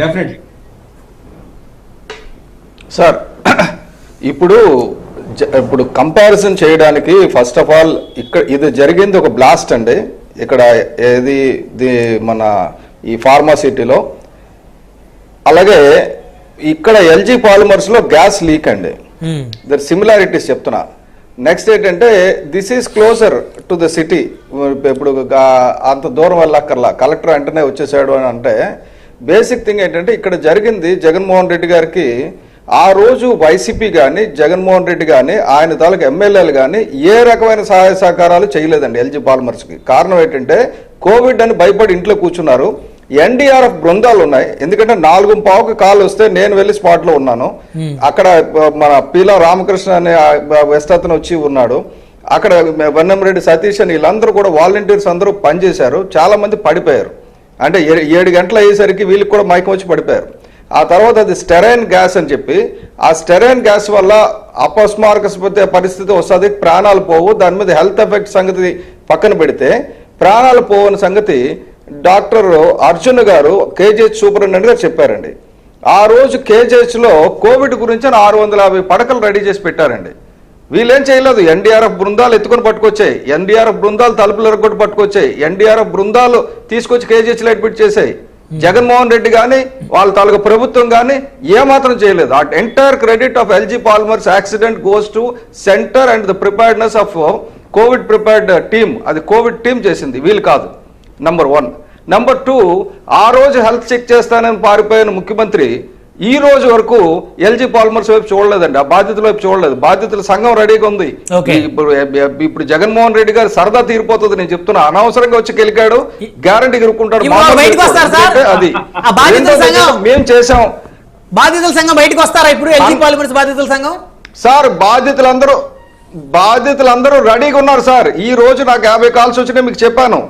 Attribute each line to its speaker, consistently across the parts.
Speaker 1: Definitely
Speaker 2: sir ఇప్పుడు ఇప్పుడు comparison చేయడానికి ఫస్ట్ ఆఫ్ ఆల్ ఇక్కడ ఇది జరిగింది ఒక బ్లాస్ట్ అండి. ఇక్కడ ఏది మన ఈ ఫార్మాసిటీలో అలాగే ఇక్కడ ఎల్జీ పాలిమర్స్లో గ్యాస్ లీక్ అండి. దర్ సిమిలారిటీస్ చెప్తున్నా. నెక్స్ట్ ఏంటంటే this is closer to the city ఇప్పుడు అంత దూరం వెళ్ళక్కర్లా. కలెక్టర్ వెంటనే వచ్చేసాడు అని అంటే బేసిక్ థింగ్ ఏంటంటే ఇక్కడ జరిగింది జగన్మోహన్ రెడ్డి గారికి ఆ రోజు వైసీపీ కానీ జగన్మోహన్ రెడ్డి కానీ ఆయన తాలూకు ఎమ్మెల్యేలు కానీ ఏ రకమైన సహాయ సహకారాలు చేయలేదండి ఎల్జీ పాలిమర్స్కి కారణం ఏంటంటే కోవిడ్ అని భయపడి ఇంట్లో కూర్చున్నారు. ఎన్డీఆర్ఎఫ్ బృందాలు ఉన్నాయి. ఎందుకంటే నాలుగు పావుకి కాల్ వస్తే నేను వెళ్ళి స్పాట్లో ఉన్నాను అక్కడ మన పీలా రామకృష్ణ అనే వెస్ట్ అతను వచ్చి ఉన్నాడు. అక్కడ వన్నెంరెడ్డి సతీష్ అని వీళ్ళందరూ కూడా వాలంటీర్స్ అందరూ పనిచేశారు. చాలా మంది పడిపోయారు. అంటే ఏ- ఏడు గంటలు అయ్యేసరికి వీళ్ళకి కూడా మైకం వచ్చి పడిపోయారు. ఆ తర్వాత అది స్టెరైన్ గ్యాస్ అని చెప్పి ఆ స్టెరైన్ గ్యాస్ వల్ల అపస్మారక పరిస్థితి వస్తుంది ప్రాణాలు పోవు దాని మీద హెల్త్ ఎఫెక్ట్ సంగతి పక్కన పెడితే ప్రాణాలు పోవని సంగతి డాక్టర్ అర్జున్ గారు కేజీహెచ్ సూపరింటెండెంట్ గారు చెప్పారండి. ఆ రోజు కేజీహెచ్లో కోవిడ్ గురించి ఆరు వందల యాభై పడకలు రెడీ చేసి పెట్టారండి. వీళ్ళేం చేయలేదు? ఎన్డీఆర్ఎఫ్ బృందాలు ఎత్తుకొని పట్టుకొచ్చాయి. ఎన్డీఆర్ఎఫ్ బృందాలు తలుపులు ఎరగొట్టి పట్టుకొచ్చాయి. ఎన్డీఆర్ఎఫ్ బృందాలు తీసుకొచ్చి కేజీహెచ్లో అడ్మిట్ చేసాయి జగన్మోహన్ రెడ్డి కానీ వాళ్ళ తాలూకు ప్రభుత్వం కానీ ఏమాత్రం చేయలేదు. ఆ entire credit of LG polymers accident goes to centre and the preparedness of COVID prepared team అది కోవిడ్ టీం చేసింది. వీళ్ళు కాదు. నంబర్ వన్ నంబర్ టూ ఆ రోజు హెల్త్ చెక్ చేస్తానని పారిపోయిన ముఖ్యమంత్రి ఈ రోజు వరకు ఎల్జీ పాలిమర్స్ వైపు చూడలేదండి. ఆ బాధ్యతల వైపు చూడలేదు. బాధ్యతల సంఘం రెడీగా ఉంది. ఇప్పుడు ఇప్పుడు జగన్మోహన్ రెడ్డి గారు సరదా తీరిపోతుంది. నేను చెప్తున్నా అనవసరంగా వచ్చి గెలికాడు గ్యారంటీ ఇరుక్కుంటాడు. అది.
Speaker 3: బాధ్యతల?
Speaker 2: మేము చేసాం
Speaker 3: బాధితుల సంఘం బయటకు వస్తారా ఇప్పుడు? ఎల్జీ పాలిమర్స్ బాధితుల సంఘం?
Speaker 2: సార్ బాధ్యతలందరూ బాధ్యతలందరూ రెడీగా ఉన్నారు సార్. ఈ రోజు నాకు యాభై కాల్స్ వచ్చినాయి మీకు చెప్పాను.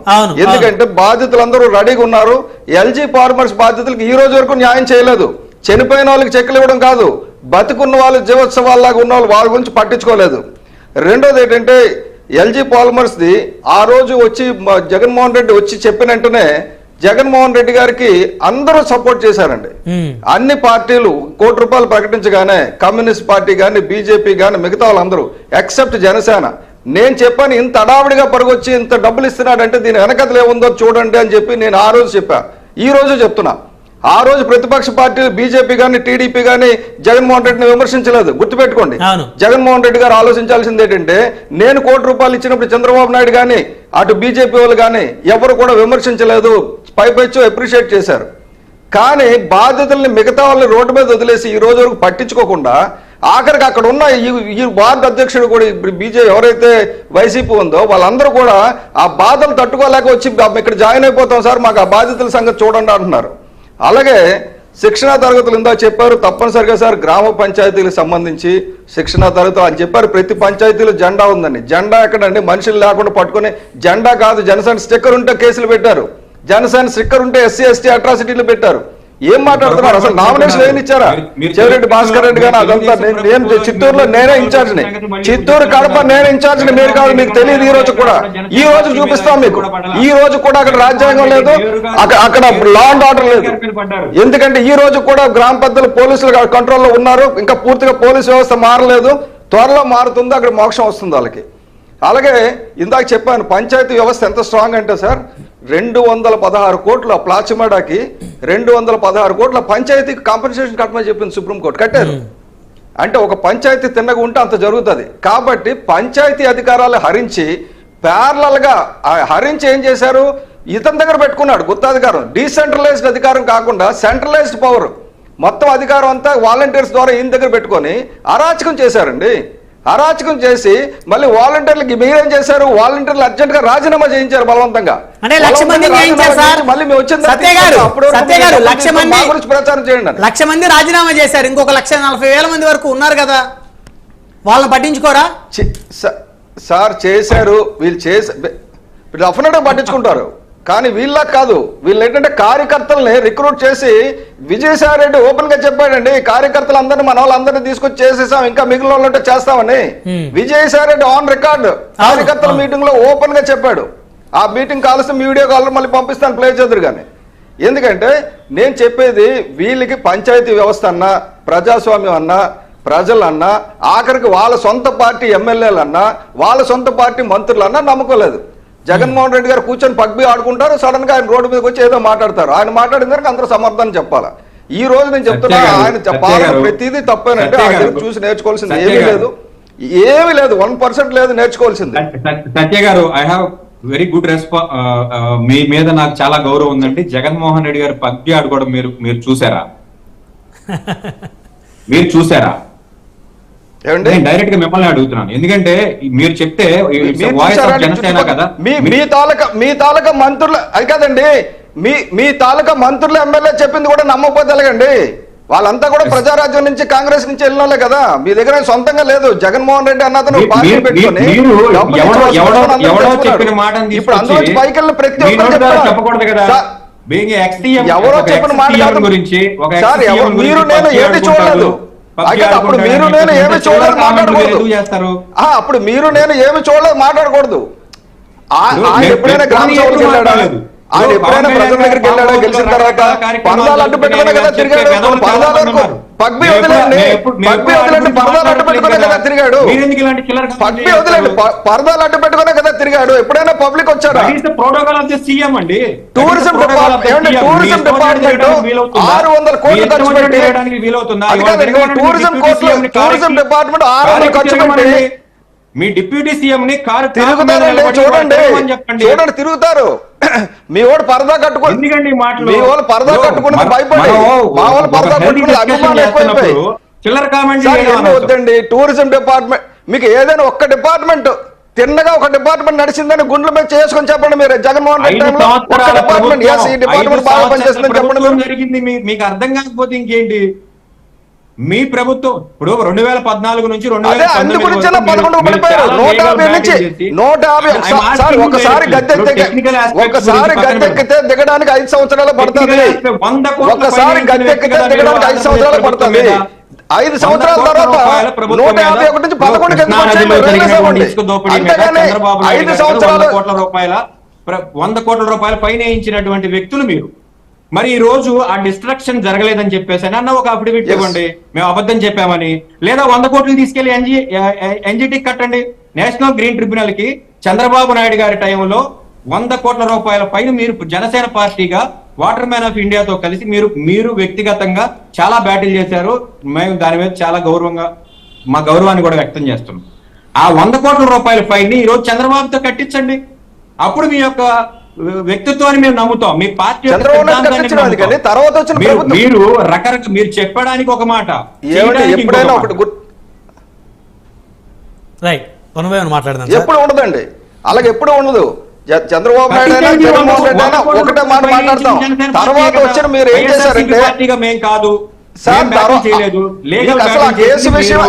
Speaker 2: ఎందుకంటే బాధ్యతలందరూ రెడీగా ఉన్నారు. ఎల్జీ ఫార్మర్స్ బాధ్యతలకు ఈ రోజు వరకు న్యాయం చేయలేదు. చనిపోయిన వాళ్ళకి చెక్కులు ఇవ్వడం కాదు బతుకున్న వాళ్ళు జీవోత్సవాల్లాగా ఉన్న వాళ్ళు వాళ్ళ గురించి పట్టించుకోలేదు. రెండోది ఏంటంటే ఎల్జీ పాలిమర్స్ ది ఆ రోజు వచ్చి జగన్మోహన్ రెడ్డి వచ్చి చెప్పిన వెంటనే జగన్మోహన్ రెడ్డి గారికి అందరూ సపోర్ట్ చేశారండి. అన్ని పార్టీలు కోటి రూపాయలు ప్రకటించగానే కమ్యూనిస్ట్ పార్టీ కానీ బీజేపీ కానీ మిగతా వాళ్ళందరూ ఎక్సెప్ట్ జనసేన. నేను చెప్పాను ఇంత అడావిడిగా పరుగొచ్చి ఇంత డబ్బులు ఇస్తున్నాడంటే దీని వెనకతలు ఏముందో చూడండి అని చెప్పి నేను ఆ రోజు చెప్పా. ఈ రోజు చెప్తున్నా. ఆ రోజు ప్రతిపక్ష పార్టీలు బీజేపీ కానీ టీడీపీ కానీ జగన్మోహన్ రెడ్డిని విమర్శించలేదు. గుర్తుపెట్టుకోండి. జగన్మోహన్ రెడ్డి గారు ఆలోచించాల్సింది ఏంటంటే నేను కోటి రూపాయలు ఇచ్చినప్పుడు చంద్రబాబు నాయుడు కానీ అటు బీజేపీ వాళ్ళు కానీ ఎవరు కూడా విమర్శించలేదు. పైపెచ్చు అప్రిషియేట్ చేశారు. కానీ బాధ్యతల్ని మిగతా వాళ్ళని రోడ్డు మీద వదిలేసి ఈ రోజు వరకు పట్టించుకోకుండా ఆఖరికి అక్కడ ఉన్న ఈ వార్డు అధ్యక్షుడు కూడా ఇప్పుడు బీజే ఎవరైతే వైసీపీ ఉందో వాళ్ళందరూ కూడా ఆ బాధలు తట్టుకోలేక వచ్చి ఇక్కడ జాయిన్ అయిపోతాం సార్ మాకు ఆ బాధ్యతల సంగతి చూడండి అంటున్నారు. అలాగే శిక్షణా తరగతులు ఇందా చెప్పారు తప్పనిసరిగా సార్ గ్రామ పంచాయతీలకు సంబంధించి శిక్షణా తరగతులు అని చెప్పారు. ప్రతి పంచాయతీలో జెండా ఉందండి. జెండా ఎక్కడండి? మనుషులు లేకుండా పట్టుకొని జెండా కాదు జనసేన స్టిక్కర్ ఉంటే కేసులు పెట్టారు. జనసేన స్టిక్కర్ ఉంటే ఎస్సీ ఎస్టీ అట్రాసిటీలు పెట్టారు. ఏం మాట్లాడుతున్నారు? అసలు నామినేషన్ ఏమి ఇచ్చారా? చెవిరెడ్డి భాస్కర్ రెడ్డి గారు అదంతా నేను చిత్తూరులో నేనే ఇన్ఛార్జ్ని. చిత్తూరు కడప నేను ఇన్ఛార్జ్ని మీరు కాదు మీకు తెలియదు ఈ రోజు కూడా. ఈ రోజు చూపిస్తాం మీకు. ఈ రోజు కూడా అక్కడ రాజ్యాంగం లేదు. అక్కడ అక్కడ లా అండ్ ఆర్డర్ లేదు. ఎందుకంటే ఈ రోజు కూడా గ్రామ పెద్దలు పోలీసులు కంట్రోల్లో ఉన్నారు. ఇంకా పూర్తిగా పోలీసు వ్యవస్థ మారలేదు. త్వరలో మారుతుంది. అక్కడ మోక్షం వస్తుంది వాళ్ళకి. అలాగే ఇందాక చెప్పాను పంచాయతీ వ్యవస్థ ఎంత స్ట్రాంగ్ అంటే సార్ రెండు వందల పదహారు కోట్ల ప్లాచిమాడాకి రెండు వందల పదహారు కోట్ల పంచాయతీకి కాంపెన్సేషన్ కట్టమని చెప్పింది సుప్రీంకోర్టు కట్టారు. అంటే ఒక పంచాయతీ తిన్నగా ఉంటే అంత జరుగుతుంది. కాబట్టి పంచాయతీ అధికారాలు హరించి ప్యారలల్గా ఆ హరించి ఏం చేశారు? ఇతని దగ్గర పెట్టుకున్నాడు గుత్తాధికారం. డీసెంట్రలైజ్డ్ అధికారం కాకుండా సెంట్రలైజ్డ్ పవర్. మొత్తం అధికారం అంతా వాలంటీర్స్ ద్వారా ఈయన దగ్గర పెట్టుకొని అరాచకం చేశారండి. అరాచకం చేసి మళ్ళీ వాలంటీర్లకి మీరేం చేశారు? వాలంటీర్లు అర్జెంట్గా రాజీనామా చేయించారు బలవంతంగా.
Speaker 3: అంటే లక్ష మంది
Speaker 2: మళ్ళీ మేము ప్రచారం చేయండి.
Speaker 3: లక్ష మంది రాజీనామా చేశారు. ఇంకొక లక్ష నలభై వేల మంది వరకు ఉన్నారు కదా. వాళ్ళని పట్టించుకోరా?
Speaker 2: సార్ చేశారు. వీళ్ళు చేసా వీళ్ళు డెఫినెట్గా పట్టించుకుంటారు. కానీ వీళ్ళ కాదు. వీళ్ళు ఏంటంటే కార్యకర్తల్ని రిక్రూట్ చేసి విజయసాయి రెడ్డి ఓపెన్గా చెప్పాడండి కార్యకర్తలందరినీ మన వాళ్ళందరినీ తీసుకొచ్చి చేసేసాం ఇంకా మిగిలిన వాళ్ళు ఉంటే చేస్తామని.
Speaker 3: Hmm.
Speaker 2: Vijayasai Reddy on record కార్యకర్తల. మీటింగ్లో ఓపెన్గా చెప్పాడు. ఆ మీటింగ్ కాల్సిన మీ వీడియో కాల్ మళ్ళీ పంపిస్తాను ప్లే చేద్దరు కానీ ఎందుకంటే నేను చెప్పేది వీళ్ళకి పంచాయతీ వ్యవస్థ అన్నా ప్రజాస్వామ్యం అన్నా ప్రజలన్నా ఆఖరికి వాళ్ళ సొంత పార్టీ ఎమ్మెల్యేలు అన్నా వాళ్ళ సొంత పార్టీ మంత్రులు అన్నా నమ్మకం లేదు. జగన్మోహన్ రెడ్డి గారు కూర్చొని పగ్బి ఆడుకుంటారు సడన్గా ఆయన రోడ్డు మీదకి వచ్చి ఏదో మాట్లాడతారు. ఆయన మాట్లాడిన దానికి అందరూ సమర్థన చెప్పాలా? ఈ రోజు నేను చెప్తున్నా ఆయన
Speaker 1: గారు,
Speaker 2: ప్రతిదీ తప్పేనంటే ఆయన చూసి నేర్చుకోవాల్సింది ఏమీ. లేదు. ఏమీ లేదు వన్ పర్సెంట్ లేదు నేర్చుకోవాల్సింది.
Speaker 1: సత్య- గారు I have very good respect మీ మీద నాకు చాలా గౌరవం ఉందండి. జగన్మోహన్ రెడ్డి గారు పగ్గి ఆడుకోవడం మీరు మీరు చూసారా? మీరు చూసారా? నేను డైరెక్ట్గా మిమ్మల్ని అడుగుతున్నాను. ఎందుకంటే మీరు చెప్తే వాయిస్ ఆఫ్ జనసేన? కదా.
Speaker 2: మీ మీ తాలూకా మీ తాలూకా మంత్రులు అది కాదండి. మీ మీ తాలూకా మంత్రులు ఎమ్మెల్యే చెప్పింది కూడా నమ్మకపోతే ఎలాగండి వాళ్ళంతా కూడా ప్రజారాజ్యం నుంచి కాంగ్రెస్ నుంచి వెళ్ళిన వాళ్ళే కదా. మీ దగ్గర సొంతంగా లేదు. జగన్మోహన్ రెడ్డి.
Speaker 1: చెప్పిన మాటని
Speaker 2: ఇప్పుడు అందులో పైకి ప్రతి ఒక్కరు ఎవరో చెప్పిన మాట.
Speaker 1: గురించి
Speaker 2: మీరు నేను
Speaker 1: ఆడుకుంటారు,
Speaker 2: చూడలేదు. అప్పుడు మీరు నేను ఏమి చూడలేదు మాట్లాడకూడదు. అప్పుడు మీరు నేను ఏమి చూడలేదు మాట్లాడకూడదు. ఎప్పుడైనా గ్రామ సభలకు వెళ్ళాడా? ఆయన ఎప్పుడైనా ప్రజల దగ్గరికి వెళ్ళాడా? గెలిచిన తర్వాత పరదాలు అడ్డు పెట్టుకునే కదా తిరిగాడు. పరదాల. పగ్బి వదిలేండి పగ్బి వదిలేండి పరదాలు అడ్డు పెట్టుకునే కదా తిరిగాడు. పగ్బి వదిలేండి పరదాలు అడ్డు పెట్టుకునే కదా తిరిగాడు. ఎప్పుడైనా పబ్లిక్ వచ్చాడా? Tourism department. Tourism department? ఆరు వందల కోట్లు ఖర్చు పెట్టి టూరిజం కోట్లు టూరిజం డిపార్ట్మెంట్ ఆరు వందలు ఖర్చు. పెట్టి
Speaker 1: మీ డిప్యూటీ సీఎం ని కారు
Speaker 2: చూడండి. చూడండి తిరుగుతారు. మీ వాడు పరదా
Speaker 1: మాటలు?
Speaker 2: మీ వాళ్ళు పరదా
Speaker 1: మన-
Speaker 2: భయపడి మా వాళ్ళు పరదా అభిమానం ఎక్కువైపోయి
Speaker 1: చిల్లర కామెంట్
Speaker 2: వద్దండి? టూరిజం డిపార్ట్మెంట్ మీకు ఏదైనా ఒక్క డిపార్ట్మెంట్ తిన్నగా ఒక డిపార్ట్మెంట్ నడిచిందని గుండెల మీద చేసుకొని చెప్పండి మీరు. జగన్మోహన్ రెడ్డి డిపార్ట్మెంట్ బాగా పనిచేస్తుందని చెప్పండి.
Speaker 1: జరిగింది మీకు అర్థం కాకపోతే ఇంకేంటి? మీ ప్రభుత్వం ఇప్పుడు రెండు వేల పద్నాలుగు నుంచి రెండు
Speaker 2: గురించి పదకొండు నూట యాభై సార్ ఒకసారి ఒకసారి గద్దెక్కితే దిగడానికి ఐదు సంవత్సరాలు పడుతుంది. ఒకసారి గద్దెక్కితే దిగడానికి ఐదు సంవత్సరాలు పడుతుంది. ఐదు సంవత్సరాల తర్వాత నూట యాభై ఒకటి నుంచి పదకొండు ఐదు సంవత్సరాలు
Speaker 1: కోట్ల రూపాయల వంద కోట్ల రూపాయల పైన వేయించినటువంటి వ్యక్తులు మీరు. మరి ఈ రోజు ఆ డిస్ట్రక్షన్ జరగలేదని చెప్పేసి అన్న ఒక అఫిడవిట్. ఇవ్వండి. మేము అబద్ధం చెప్పామని. లేదా వంద కోట్లు తీసుకెళ్ళి ఎన్జి ఎన్జిటి కట్టండి. నేషనల్ గ్రీన్ ట్రిబ్యునల్కి చంద్రబాబు నాయుడు గారి టైంలో వంద కోట్ల రూపాయల పైన మీరు జనసేన పార్టీగా వాటర్ మ్యాన్ ఆఫ్ ఇండియాతో కలిసి మీరు మీరు వ్యక్తిగతంగా చాలా బ్యాటిల్ చేశారు. మేము దాని మీద చాలా గౌరవంగా మా గౌరవాన్ని కూడా వ్యక్తం చేస్తున్నాం. ఆ వంద కోట్ల రూపాయల ఫైన్ని ఈ రోజు చంద్రబాబుతో కట్టించండి. అప్పుడు మీ యొక్క వ్యక్తిత్వాన్ని మేము నమ్ముతాం. మీ పార్టీ
Speaker 2: తర్వాత వచ్చిన
Speaker 1: మీరు- రకరకాల మీరు చెప్పడానికి ఒక మాట.
Speaker 2: ఎప్పుడైనా. ఒకటి
Speaker 3: రైట్ మాట్లాడదాం
Speaker 2: ఎప్పుడు ఉండదండి. అలాగే ఎప్పుడు ఉండదు. చంద్రబాబు నాయుడు అయినా జగన్మోహన్ రెడ్డి అయినా ఒకటే మాట మాట్లాడతాం. తర్వాత వచ్చిన మీరు ఏం చేశారంటే
Speaker 1: కాదు.
Speaker 2: సార్ అసలు ఆ కేసు విషయం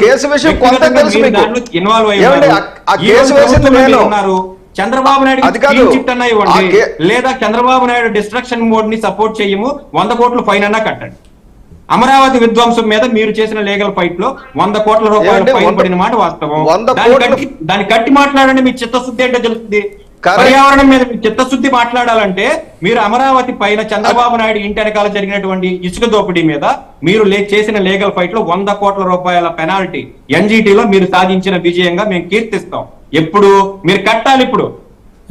Speaker 2: కేసు కొంత తెలుసు మీకు. ఆ- కేసు వేసింది నేను.
Speaker 1: చంద్రబాబు నాయుడు చిట్ అన్నా ఇవ్వండి. లేదా చంద్రబాబు నాయుడు డిస్ట్రక్షన్ మోడ్ని సపోర్ట్ చేయము. వంద కోట్లు ఫైన్ అన్నా కట్టండి. అమరావతి విధ్వంసం మీద మీరు చేసిన లీగల్ ఫైట్లో వంద కోట్ల రూపాయలు ఫైన్ పడిన మాట వాస్తవం. దాన్ని కట్టి- మాట్లాడండి మీ చిత్తశుద్ధి ఏంటో తెలుస్తుంది. పర్యావరణం మీద మీ చిత్తశుద్ధి మాట్లాడాలంటే మీరు అమరావతి పైన చంద్రబాబు నాయుడు ఇంటి వెనకాల జరిగినటువంటి ఇసుక దోపిడీ మీద మీరు లే- చేసిన లీగల్ ఫైట్లో వంద కోట్ల రూపాయల పెనాల్టీ ఎన్జిటిలో మీరు సాధించిన విజయంగా మేము కీర్తిస్తాం. ఎప్పుడు? మీరు కట్టాలి ఇప్పుడు.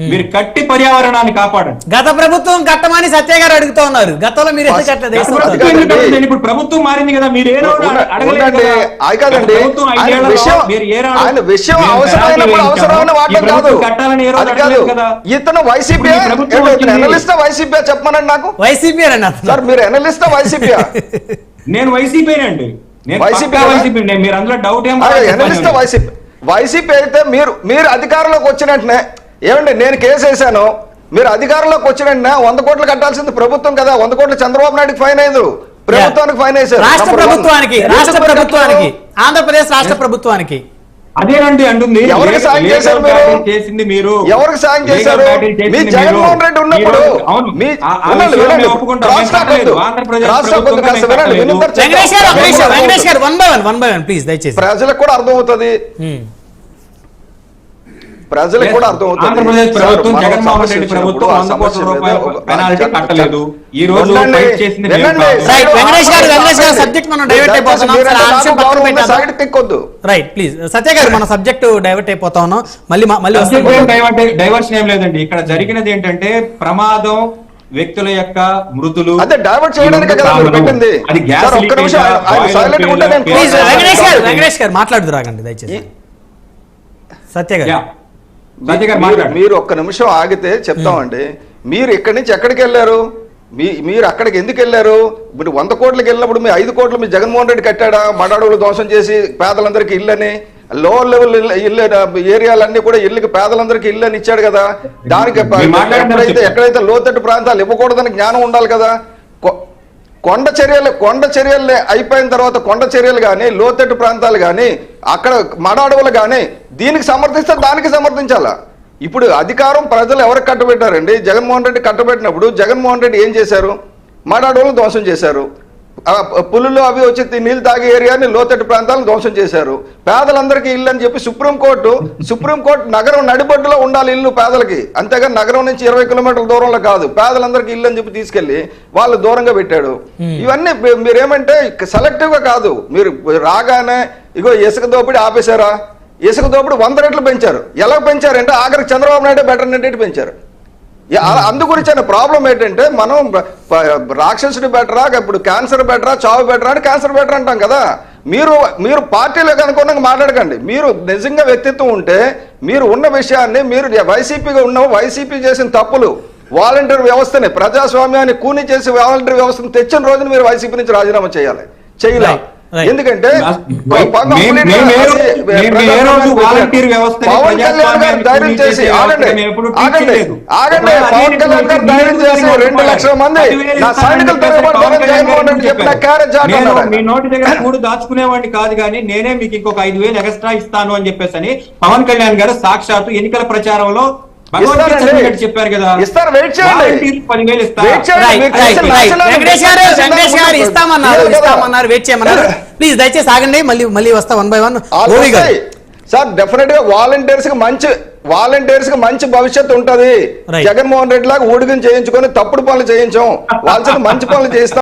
Speaker 1: మీరు కట్టి పర్యావరణాన్ని కాపాడండి.
Speaker 3: గత ప్రభుత్వం కట్టమని సత్య గారు అడుగుతూ ఉన్నారు. గతంలో మీరు?
Speaker 1: ఇప్పుడు ప్రభుత్వం మారింది కదా మీరు
Speaker 2: ఇతను వైసీపీ. ఎనలిస్ట్ వైసీపీ చెప్పమనండి నాకు?
Speaker 3: వైసీపీ
Speaker 2: సార్ మీరు ఎనలిస్ట్ వైసీపీ
Speaker 1: నేను వైసీపీనండి నేను
Speaker 2: వైసీపీ?
Speaker 1: వైసీపీ మీరు అందులో డౌట్ ఏం
Speaker 2: ఎనలిస్ట్ వైసీపీ. వైసీపీ అయితే మీరు మీరు అధికారంలోకి వచ్చిన వెంటనే ఏమండి నేను కేసు వేశాను మీరు అధికారంలోకి వచ్చిన వెంటనే వంద కోట్లు కట్టాల్సింది ప్రభుత్వం కదా వంద కోట్లు చంద్రబాబు నాయుడుకి ఫైన్ అయ్యింది ప్రభుత్వానికి ఫైన్ వేశారు
Speaker 3: రాష్ట్ర. ప్రభుత్వానికి రాష్ట్ర ప్రభుత్వానికి? ఆంధ్రప్రదేశ్ రాష్ట్ర ప్రభుత్వానికి
Speaker 1: అదేనండి అంటుంది
Speaker 2: ఎవరికి సాయం చేశారు మీరు?
Speaker 1: చేసింది మీరు
Speaker 2: ఎవరికి సాయం చేశారు? మీ. జగన్మోహన్ రెడ్డి ఉన్నప్పుడు మీ- ప్రజలకు కూడా అర్థమవుతుంది. ప్రజలకు కూడా
Speaker 1: ఆంధ్రప్రదేశ్ ప్రభుత్వం జగన్మోహన్ రెడ్డి ప్రభుత్వం వంద కోట్ల రూపాయల పెనాల్టీ కట్టలేదు. ఈ రోజు చేసింది.
Speaker 3: రైట్, ప్లీజ్ సత్య గారు మన సబ్జెక్ట్ డైవర్ట్ అయిపోతా ఉన్నాం. మళ్ళీ మళ్ళీ
Speaker 1: డైవర్షన్ ఏం లేదండి. ఇక్కడ జరిగినది ఏంటంటే ప్రమాదం వ్యక్తుల యొక్క మృతులు
Speaker 2: అదే డైవర్ట్ చేయడానికే కదా మీరు పెట్టింది.
Speaker 1: అది గ్యాస్
Speaker 2: సార్, ఒక్క నిమిషం, ఉంటే నేను
Speaker 3: ప్లీజ్ వెంకటేష్ గారు
Speaker 2: సార్,
Speaker 3: వెంకటేష్ గారు మాట్లాడుతూ రాగండి దయచేసి. సత్య గారు
Speaker 2: మీరు- ఒక్క నిమిషం ఆగితే చెప్తామండి. మీరు ఇక్కడి నుంచి ఎక్కడికి వెళ్ళారు? మీ మీరు అక్కడికి ఎందుకు వెళ్ళారు? మీరు వంద కోట్లకి వెళ్ళినప్పుడు మీ ఐదు కోట్లు మీ జగన్మోహన్ రెడ్డి కట్టాడా? మడాడుగులు దోషం చేసి పేదలందరికీ ఇల్లని లోవర్ లెవెల్ ఇల్లు ఏరియాలన్నీ కూడా ఇల్లుకి పేదలందరికీ ఇల్లు అని ఇచ్చాడు కదా. దానికి ఎక్కడైతే లోతట్టు ప్రాంతాలు ఇవ్వకూడదని జ్ఞానం ఉండాలి కదా? కొండ చర్యలు కొండ చర్యలు అయిపోయిన తర్వాత కొండ చర్యలు కానీ లోతట్టు ప్రాంతాలు కానీ అక్కడ మడ అడవులు కానీ దీనికి సమర్థిస్తే దానికి సమర్థించాలా. ఇప్పుడు అధికారం ప్రజలు ఎవరికి కట్టబెట్టారండి? జగన్మోహన్ రెడ్డి కట్టబెట్టినప్పుడు జగన్మోహన్ రెడ్డి ఏం చేశారు? మడ అడవులను ధ్వంసం చేశారు. పులులు అవి వచ్చి నీళ్ళు తాగే ఏరియాని లోతట్టు ప్రాంతాలను ధ్వంసం చేశారు. పేదలందరికీ ఇల్లు అని చెప్పి సుప్రీంకోర్టు సుప్రీంకోర్టు నగరం నడిబొడ్డులో ఉండాలి ఇల్లు పేదలకి. అంతేగాని నగరం నుంచి ఇరవై కిలోమీటర్ల దూరంలో కాదు. పేదలందరికీ ఇల్లు అని చెప్పి తీసుకెళ్ళి వాళ్ళు దూరంగా పెట్టాడు. ఇవన్నీ మీరేమంటే సెలెక్టివ్గా కాదు. మీరు రాగానే ఇగో ఇసుక దోపిడీ ఆపేశారా? ఇసుక దోపిడీ వంద రెట్లు పెంచారు. ఎలా పెంచారంటే ఆఖరికి చంద్రబాబు నాయుడు బెటర్ నెట్టి పెంచారు. అందు గురించి ప్రాబ్లం ఏంటంటే మనం రాక్షసుడు బెటరా ఇప్పుడు క్యాన్సర్ బెటరా చావు బెటరా అని క్యాన్సర్ బెటర్ అంటాం కదా. మీరు మీరు పార్టీలో కనుక్కున్న మాట్లాడకండి. మీరు నిజంగా వ్యక్తిత్వం ఉంటే మీరు ఉన్న విషయాన్ని మీరు వైసీపీగా ఉన్న వైసీపీ చేసిన తప్పులు వాలంటీర్ వ్యవస్థని ప్రజాస్వామ్యాన్ని కూని చేసి వాలంటీర్ వ్యవస్థను తెచ్చిన రోజున మీరు వైసీపీ నుంచి రాజీనామా చేయాలి. చేయలే. ఎందుకంటే
Speaker 1: వాలంటీర్ వ్యవస్థని
Speaker 2: పవన్ కళ్యాణ్ గారు
Speaker 1: ప్రజాస్వామ్యాన్ని
Speaker 2: ధైర్యం
Speaker 1: కూని
Speaker 2: చేసి
Speaker 1: చేసే
Speaker 2: ఆగండి.
Speaker 1: వ్యవస్థని ఎప్పుడు టీచ్
Speaker 2: ఆగండి
Speaker 1: చేయలేదు.
Speaker 2: ఆగండి.
Speaker 1: ఇప్పుడు
Speaker 2: పవన్
Speaker 1: అదే
Speaker 2: కళ్యాణ్ గారు
Speaker 1: మీరు
Speaker 2: ధైర్యం చేసి
Speaker 1: మీరు
Speaker 2: రెండు లక్షల మంది నా సైనికులు చెప్పిన. క్యారెట్
Speaker 1: మీ. నోటి దగ్గర కూడు దాచుకునేవాడిని కాదు కానీ నేనే మీకు ఇంకొక ఐదు వేలు ఎక్స్ట్రా ఇస్తాను అని చెప్పేసి అని పవన్ కళ్యాణ్ గారు సాక్షాత్తు ఎన్నికల ప్రచారంలో చెప్పారు కదా.
Speaker 2: ఇస్తారు, వెయిట్ చేయండి.
Speaker 3: ఇస్తామన్నారు. ఇస్తామన్నారు వెయిట్ చేయమన్నారు. ప్లీజ్ దయచేసి ఆగండి మళ్ళీ మళ్ళీ వస్తా వన్ బై వన్.
Speaker 2: సార్ డెఫినెట్గా వాలంటీర్స్కి మంచి వాలంటీర్స్కి మంచి భవిష్యత్తు ఉంటది. జగన్మోహన్ రెడ్డి లాగా ఊడిగం చేయించుకొని తప్పుడు పనులు చేయించాం. వాళ్ళ మంచి పనులు చేయిస్తాం.